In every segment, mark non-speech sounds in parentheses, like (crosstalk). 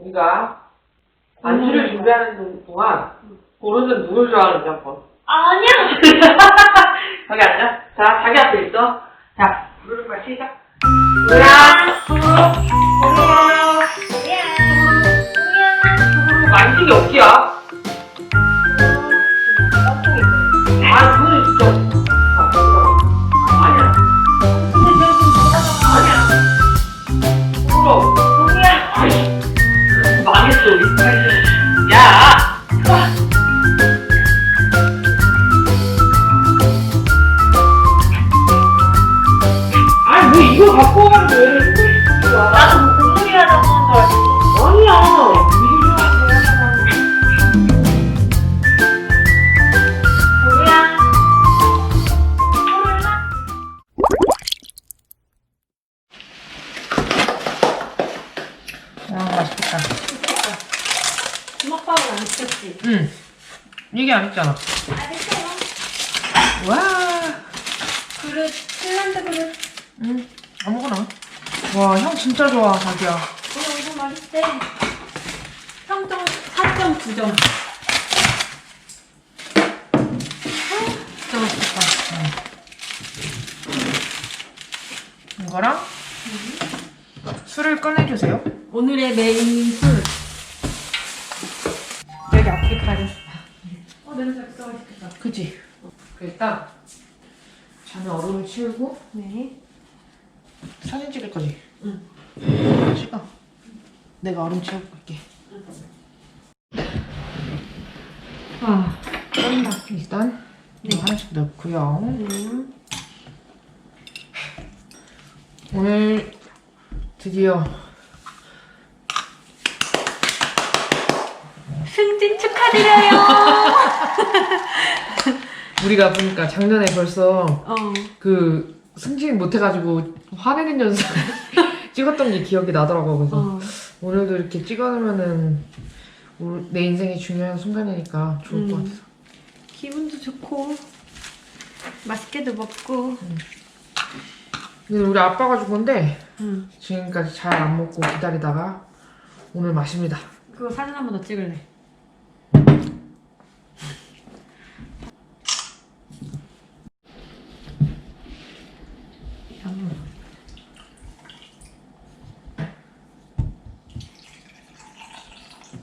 우리가 안주를 준비하는 동안 고르는 누굴 좋아하는지 한번. 아니야. 거기 앉아. 자, 자기 앞에 있어. 자, 부르는 말 시작. 우야. 우야, 우야. 우야. 만식이 어디야? 이게 안 있잖아. 알겠어요. 와. 그릇, 핀란드 그릇. 응. 아무거나. 와, 향 진짜 좋아, 자기야. 어, 이거 맛있대. 평점 4.9점. 진짜 맛있겠다. 응. 이거랑 술을 꺼내주세요. 오늘의 메인 어, 냄새 진짜 맛있겠다. 그치? 일단 잔에 얼음을 치우고 네. 사진 찍을 거지? 응. 찍어. 내가 얼음 채우고 갈게. 아, 쩐다. 일단 이거 하나씩 넣고요. 음. 오늘 드디어 승진 축하드려요. (laughs) (laughs) 우리가 보니까 작년에 벌써 어. 그 승진 못해가지고 화내는 영상 (laughs) 찍었던 게 기억이 나더라고. 그래서 어. 오늘도 이렇게 찍어놓으면은 내 인생이 중요한 순간이니까 좋을 것 음. 같아. 기분도 좋고 맛있게도 먹고. 근데 우리 아빠가 준 건데 응. 지금까지 잘 안 먹고 기다리다가 오늘 마십니다. 그거 사진 한 번 더 찍을래.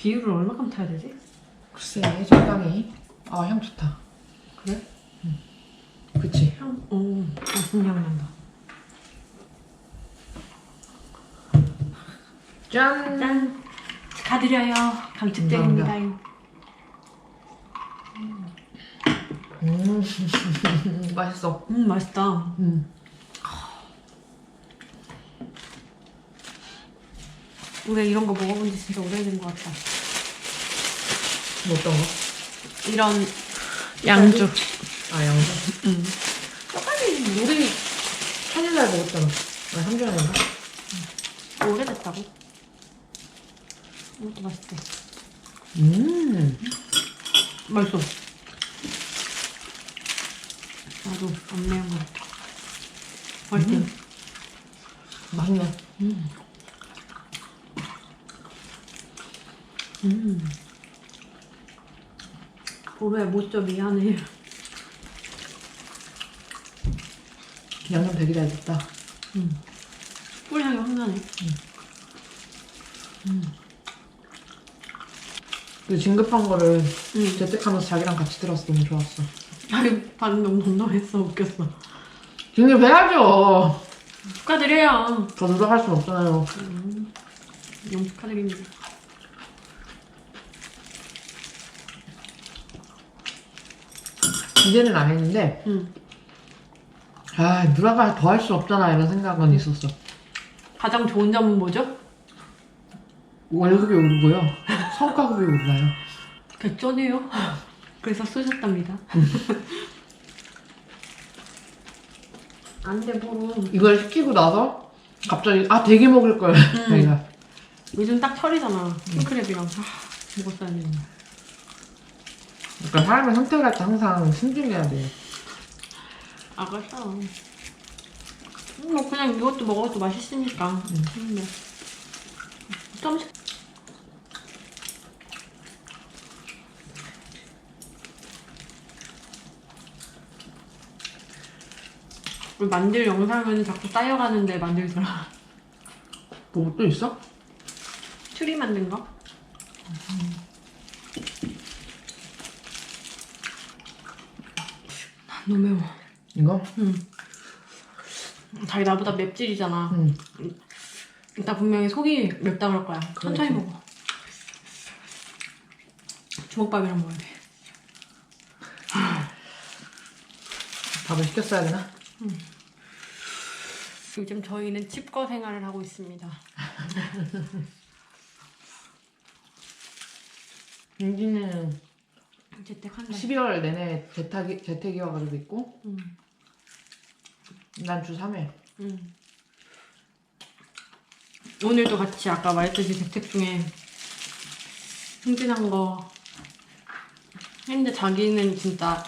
비율을 얼마큼 타야 되지? 글쎄 적당히. 아 향 좋다. 그래? 그치? 향, 오, 맛있는 향 난다. 짠. 짠! 축하드려요. 감축드립니다. 음 (laughs) 맛있어. 음, 맛있다. 음. 우리가 이런 거 먹어본 지 진짜 오래된 것 같다. 뭐 어떤 거? 이런 양주. 아 양주. 응. 똑같이 우리 한일날 먹었잖아. 아 3주년인가? 오래됐다고? 이것도 맛있대. 음. 맛있어. 나도 안 매운 거. 맛있대. 음. 맛있네. 음. 음. 보루야 못 줘 미안해. 양념 되게 잘 됐다. 음. 꿀향이 확 나네. 그 진급한 거를 응. 재택하면서 자기랑 같이 들어서 너무 좋았어. 자기 반응 너무 덤덤했어. 웃겼어. 진급해야죠. 축하드려요. 더 노력할 순 없잖아요. 음. 너무 축하드립니다. 이제는 안 했는데 응. 아 누나가 더 할 수 없잖아 이런 생각은 있었어. 가장 좋은 점은 뭐죠? 월급이 오르고요. 성과급이 올라요. 개쩌네요. (laughs) 그래서 쓰셨답니다. 안 돼, 보루. 이걸 시키고 나서 갑자기 아 되게 먹을 걸 저희가 요즘 딱 철이잖아. 킹크랩이랑. 아, 먹었어야 되는데. 그러니까 사람의 선택을 할 때 항상 신중해야 돼. 아까워. 뭐 그냥 이것도 먹어도 맛있으니까. 응. 근데 좀 그 만들 영상은 자꾸 쌓여가는데 만들더라. 뭐 또 있어? 추리 만든 거? 음. 너무 매워. 이거? 응. 자기 나보다 맵찔이잖아. 응. 이따 분명히 속이 맵다 그럴 거야. 천천히 그렇지. 먹어. 주먹밥이랑 먹어야 돼. (laughs) 밥을 시켰어야 되나? 요즘 저희는 집거 생활을 하고 있습니다. (laughs) 윤기는 재택한다. 12월 내내 재택이, 재택이어가지고 있고 응. 난 주 3회 응. 오늘도 같이 아까 말했듯이 재택 중에 흥진한 거 했는데 자기는 진짜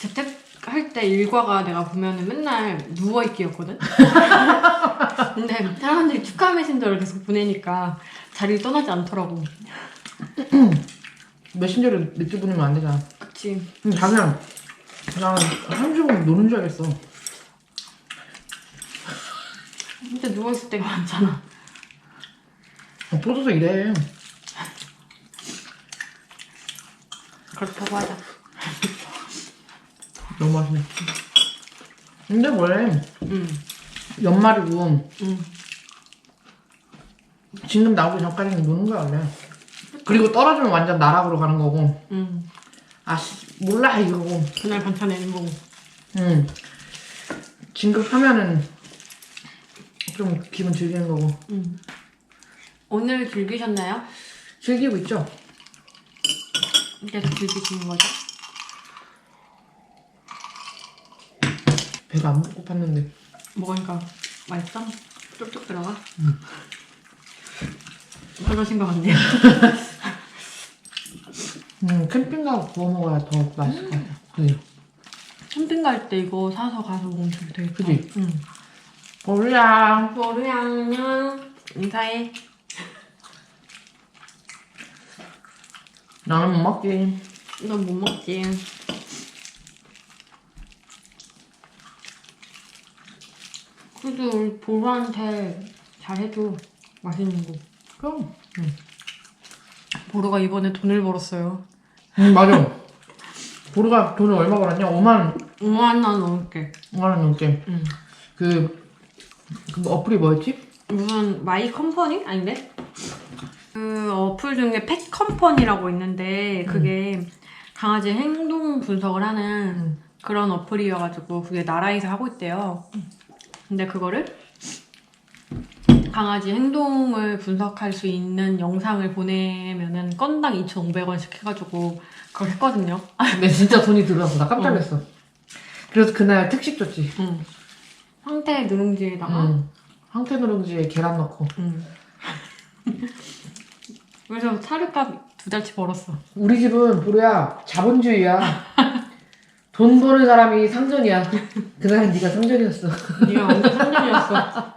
재택 할 때 일과가 내가 보면은 맨날 누워있기였거든? (laughs) 근데 사람들이 축하 메신저를 계속 보내니까 자리를 떠나지 않더라고. (laughs) 메신저를 늦게 보내면 안 되잖아 그치. 근데 자기랑 나는 한 주간 노는 줄 알겠어 진짜 누워있을 때가 많잖아. 어, 보도서 이래 그렇다고 하자. 너무 맛있네 근데 원래 응. 연말이고 응. 지금 나오기 전까지는 노는 거야 원래 그리고 떨어지면 완전 나락으로 가는 거고 응. 아 씨, 몰라 이거고 그날 반찬 내는 거고. 응 진급하면은 좀 기분 즐기는 거고 응. 오늘 즐기셨나요? 즐기고 있죠 계속 즐기시는 거죠? 배가 안 고팠는데 먹으니까 맛있어? 뚝뚝 들어가? 응. 그러신 것 같네요. (laughs) 음 캠핑 가서 구워 먹어야 더 맛있을 것 같아 그지 캠핑 갈 때 이거 사서 가서 먹으면 되게 그지? 응. 보리야 머루야 안녕. 인사해. 나는 못 먹지 넌 못 먹지. 그래도 우리 보루한테 잘해줘. 맛있는 거. 그럼 보루가 이번에 돈을 벌었어요. 응 맞아 보리가 돈을 얼마 벌었냐 5만 5만 원 넘게. 5만 원 넘게 응. 그, 그 어플이 뭐였지? 무슨 마이 컴퍼니? 아닌데? 그 어플 중에 펫 컴퍼니라고 있는데 그게 강아지 행동 분석을 하는 음. 그런 어플이어가지고 그게 나라에서 하고 있대요. 근데 그거를 강아지 행동을 분석할 수 있는 영상을 보내면은 건당 2,500원씩 해가지고 그걸 했거든요. 근데 (laughs) 진짜 돈이 들어서 나 깜짝 어. 놀랐어 그래서 그날 특식 줬지 응. 황태 누룽지에다가 응. 황태 누룽지에 계란 넣고 응. (laughs) 그래서 사료값 두 달치 벌었어. 우리 집은 보리야 자본주의야 돈 버는 사람이 상전이야 (laughs) 그날은 네가 상전이었어 네가 완전 상전이었어.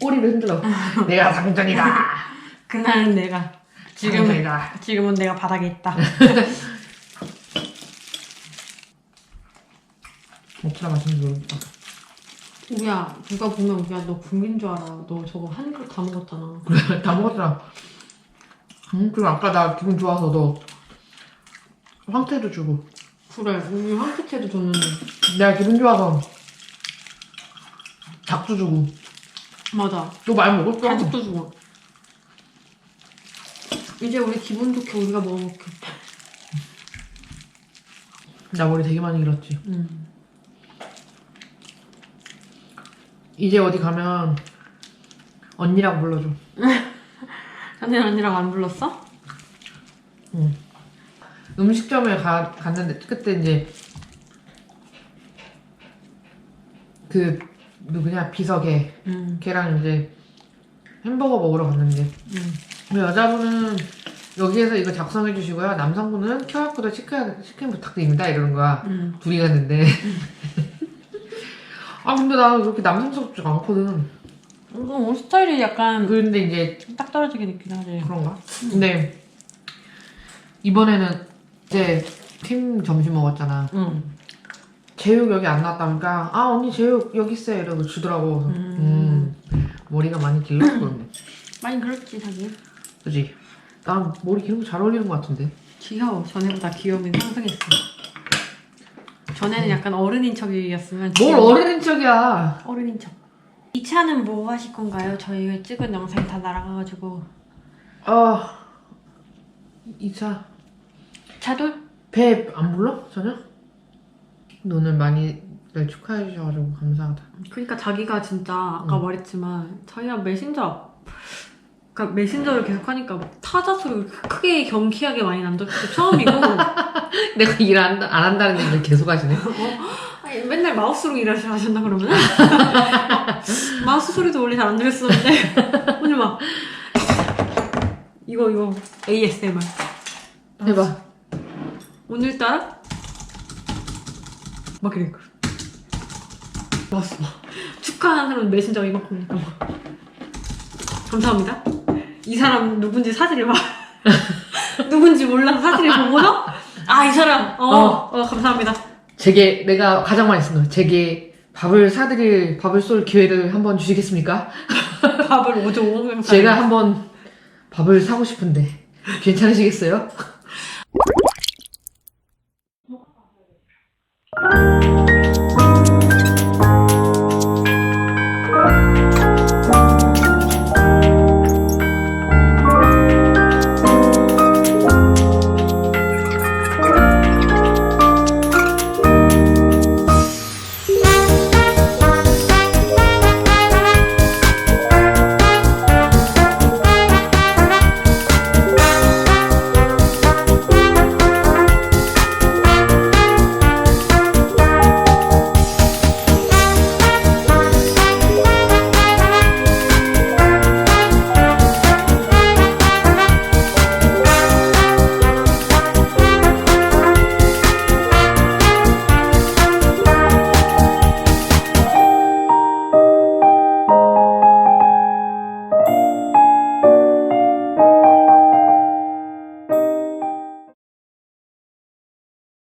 꼬리를 흔들어 내가 상전이다 (laughs) 그날은 내가 지금 상전이다 지금은 내가 바닥에 있다. 어쩌나 맛있는지 모르겠다 우야 누가 보면 우야 너 굶긴 줄 알아. 너 저거 한 그릇 다 먹었잖아. (laughs) 그래 다 먹었잖아 응 그리고 아까 나 기분 좋아서 너 황태도 주고 그래 우리 황태채도 줬는데. 내가 기분 좋아서 닭도 주고 맞아. 너 많이 먹었어 간식도 주고. 이제 우리 기분 좋게 우리가 먹어볼게. 나 머리 되게 많이 길었지 응. 이제 어디 가면 언니라고 불러줘 (laughs) 현진 언니랑 안 불렀어? 응. 음식점에 가, 갔는데 그때 이제 그 누구냐 비석에 응. 걔랑 이제 햄버거 먹으러 갔는데 응. 그 여자분은 여기에서 이거 작성해 주시고요 남성분은 QR코드 스캔, 스캔 부탁드립니다 이러는 거야 응. 둘이 갔는데 (laughs) 아 근데 나는 그렇게 남성스럽지가 않거든 이거 옷 스타일이 약간 그런데 이제 딱 떨어지게 느끼긴 하지. 그런가? 근데 이번에는 이제 팀 점심 먹었잖아 응. 제육 여기 안 나왔다니까 아 언니 제육 여기 있어요 이러고 주더라고. 그래서 음. 머리가 많이 길렀거든. 많이 그렇지 자기. 그지? 난 머리 기른 거잘 어울리는 것 같은데. 귀여워. 전에보다 귀여움이 상승했어. 전에는 약간 어른인 척이었으면 뭘 지금 어른인 척이야. 어른인 척. 이 차는 뭐 하실 건가요? 저희가 찍은 영상이 다 날아가가지고 아, 이차 차돌? 배 안 불러? 전혀? 너는 많이 날 축하해 주셔가지고 감사하다. 그러니까 자기가 진짜 아까 응. 말했지만 자기가 메신저 그러니까 메신저를 계속 하니까 막 타자 소리 크게 경쾌하게 많이 난 적도 처음이고 (laughs) 내가 일안안 한다는 얘기를 계속 하시네. 아니, 맨날 마우스로 일을 하셨나 그러면? 마우스 소리도 원래 잘 안 들렸었는데 오늘 막 이거 이거 ASMR 해봐. 오늘따라 막 이래 마우스 막 축하하는 사람 메신저 이만큼 막 감사합니다. 이 사람 누군지 사진을 봐. (laughs) 누군지 몰라서 사진을 보고서? 아 이 사람. 어, 어. 어 감사합니다. 제게 내가 가장 많이 쓴 거. 제게 밥을 사드릴 밥을 쏠 기회를 한번 주시겠습니까? (laughs) 밥을 5조 5명 제가 한번 밥을 사고 싶은데 괜찮으시겠어요? (laughs) Música